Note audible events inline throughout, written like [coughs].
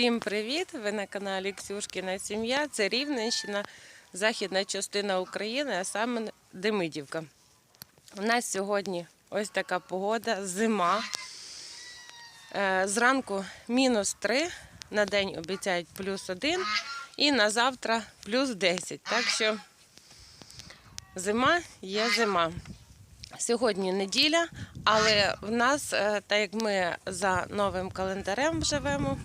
Всім привіт! Ви на каналі Ксюшкіна Сім'я. Це Рівненщина, західна частина України, а саме Демидівка. У нас сьогодні ось така погода, зима. Е, Зранку мінус 3, на день обіцяють плюс 1 і на завтра плюс 10. Так що зима є зима. Сьогодні неділя, але в нас, е, так як ми за новим календарем живемо,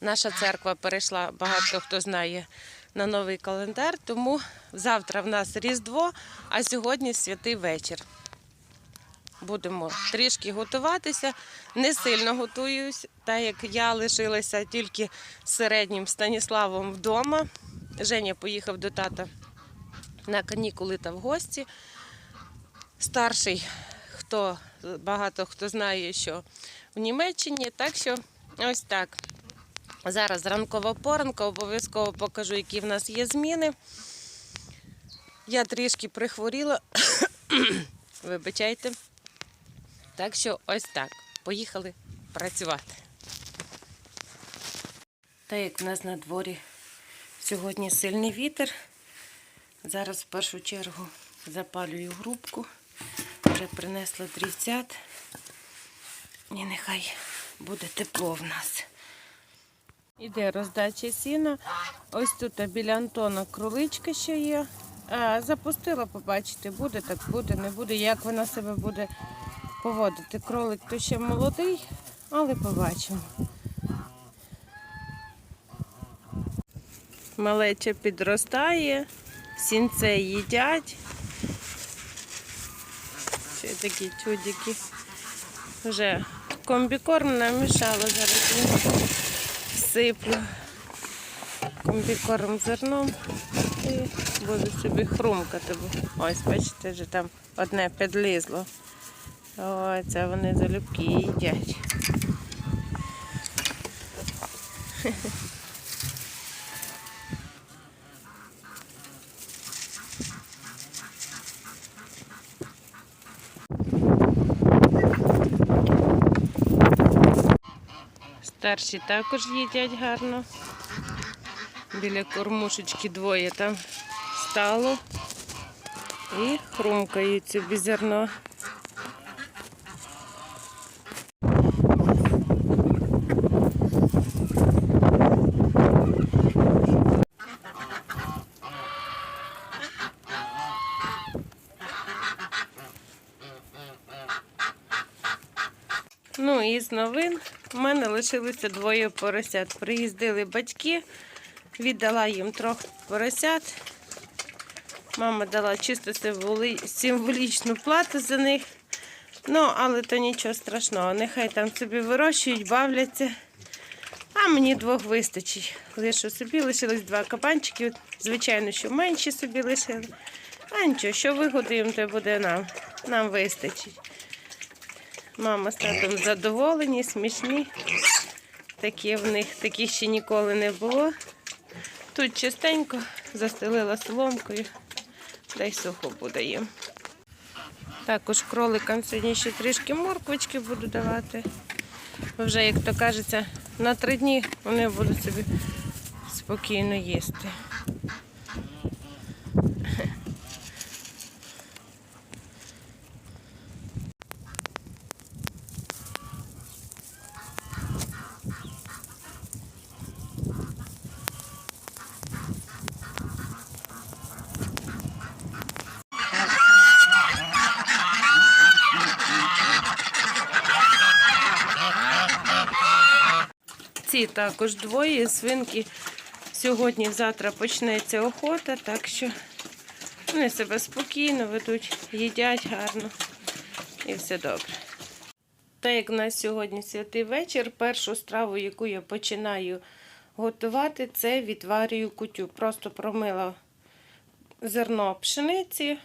наша церква перейшла, багато хто знає, на новий календар, тому завтра в нас Різдво, а сьогодні святий вечір. Будемо трішки готуватися. Не сильно готуюсь, так як я лишилася тільки середнім Станіславом вдома. Женя поїхав до тата на канікули та в гості. Старший, хто багато хто знає, що в Німеччині. Так що ось так. Зараз ранкова поранка, обов'язково покажу, які в нас є зміни. Я трішки прихворіла. [coughs] Вибачайте. Так що ось так. Поїхали працювати. Так як в нас на дворі сьогодні сильний вітер. Зараз в першу чергу запалюю грубку. Вже принесла дрівцят. І нехай буде тепло в нас. Іде роздача сіна. Ось тут біля Антона кроличка ще є. Запустила, побачите, буде, так буде, не буде, як вона себе буде поводити. Кролик то ще молодий, але побачимо. Малеча підростає, сінце їдять. Ще такі чудики. Вже комбікорм намішала, зараз сиплю комбікорм зерном і буду собі хрумкати. Ось, бачите, вже там одне підлізло. Ой, це вони залюбки їдять. Старші також їдять гарно. Біля кормушечки двоє там стало і хрумкають собі зерно. Ну новин в мене лишилося двоє поросят. Приїздили батьки, віддала їм трохи поросят. Мама дала чисто символічну плату за них. Ну, але то нічого страшного. Нехай там собі вирощують, бавляться. А мені двох вистачить. Лишу собі, лишилось два кабанчики. Звичайно, що менші собі лишили. А нічого, що вигодуємо, то буде нам. Нам вистачить. Мама з татом задоволені, смішні. Такі в них таких ще ніколи не було. Тут чистенько застелила соломкою, та й сухо буде їм. Також кроликам сьогодні ще трішки морквочки буду давати. Вже, як то кажеться, на три дні вони будуть собі спокійно їсти. Ці також двоє свинки. Сьогодні-завтра почнеться охота, так що вони себе спокійно ведуть, їдять гарно і все добре. Так як у нас сьогодні святий вечір, першу страву, яку я починаю готувати, це відварюю кутю. Просто промила зерно пшениці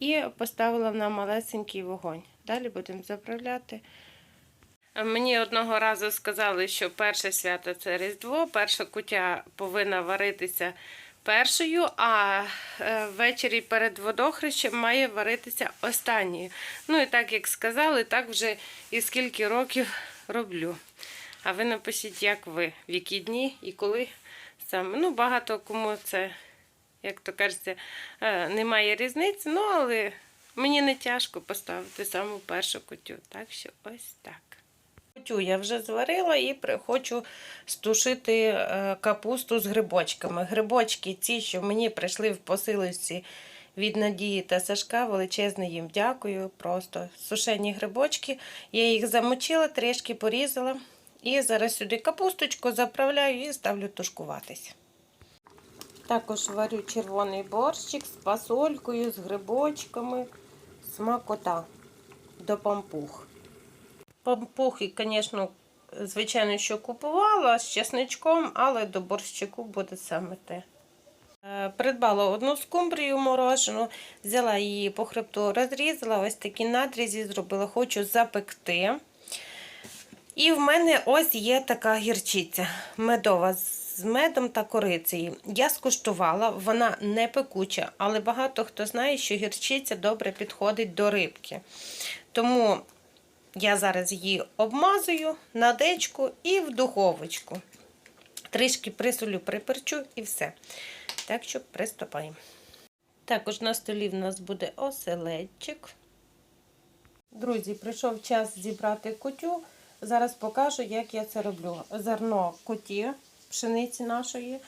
і поставила на малесенький вогонь. Далі будемо заправляти. Мені одного разу сказали, що перше свято це Різдво, перша кутя повинна варитися першою, а е, ввечері перед водохрещем має варитися останньою. Ну і так як сказали, так вже і скільки років роблю. А ви напишіть, як ви, в які дні і коли саме. Ну, багато кому це, як то кажеться, е, немає різниці, ну, але мені не тяжко поставити саму першу кутю. Так що ось так. Кутю я вже зварила і хочу стушити е, капусту з грибочками. Грибочки ці, що мені прийшли в посилочці від Надії та Сашка, величезне їм дякую. Просто сушені грибочки. Я їх замочила, трішки порізала. І зараз сюди капусточку заправляю і ставлю тушкуватись. Також варю червоний борщик з пасолькою, з грибочками, смакота до пампух. Пампухи, звісно, звичайно, що купувала з чесничком, але до борщику буде саме те. Е, Придбала одну скумбрію морожену, взяла її по хребту, розрізала, ось такі надрізі зробила, хочу запекти. І в мене ось є така гірчиця медова з медом та корицею. Я скуштувала, вона не пекуча, але багато хто знає, що гірчиця добре підходить до рибки. Тому я зараз її обмазую на дечку і в духовочку. Трішки присолю, приперчу і все. Так що приступаємо. Також на столі в нас буде оселедчик. Друзі, прийшов час зібрати кутю. Зараз покажу, як я це роблю. Зерно куті пшениці нашої,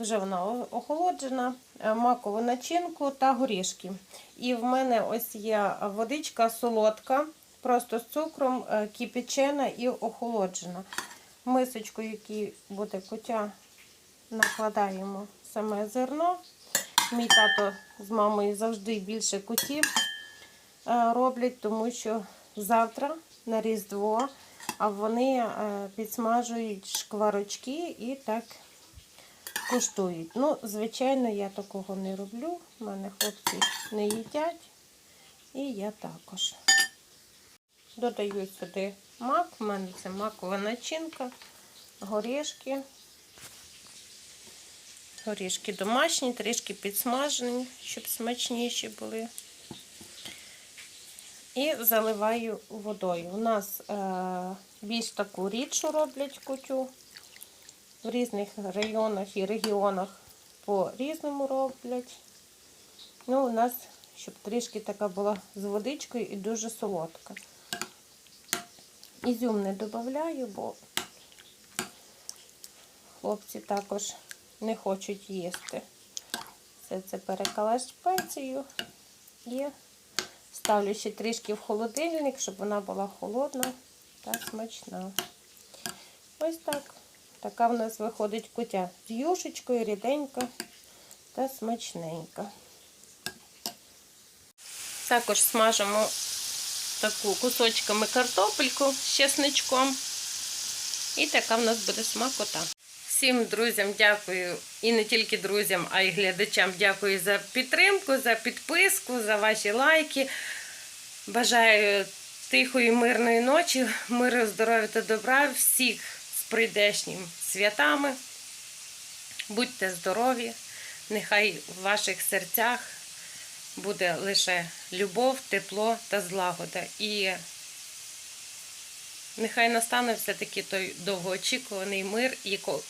вже вона охолоджена, е, макову начинку та горішки. І в мене ось є водичка солодка, просто з цукром, е, кипячена і охолоджена. Мисочку, якій буде кутя, накладаємо саме зерно. Мій тато з мамою завжди більше кутів е, роблять, тому що завтра на Різдво а вони е, підсмажують шкварочки і так куштують. Ну, звичайно, я такого не роблю. У мене хлопці не їдять. І я також. Додаю сюди мак, у мене це макова начинка, горішки. Горішки домашні, трішки підсмажені, щоб смачніші були. І заливаю водою. У нас е, більш таку рідшу роблять кутю. В різних районах і регіонах по-різному роблять. Ну, у нас, щоб трішки така була з водичкою і дуже солодка. Ізюм не додаю, бо хлопці також не хочуть їсти. Все це перекалаш спецію і ставлю ще трішки в холодильник, щоб вона була холодна та смачна. Ось так. Така в нас виходить кутя з юшечкою, ріденька та смачненька. Також смажимо таку кусочками картопельку з чесничком. І така в нас буде смакота. Всім друзям дякую, і не тільки друзям, а й глядачам дякую за підтримку, за підписку, за ваші лайки. Бажаю тихої, мирної ночі, миру, здоров'я та добра, всіх з прийдешнім святами. Будьте здорові, нехай в ваших серцях буде лише любов, тепло та злагода. І нехай настане все-таки той довгоочікуваний мир,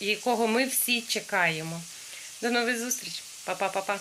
якого ми всі чекаємо. До нових зустріч. Па-па-па-па.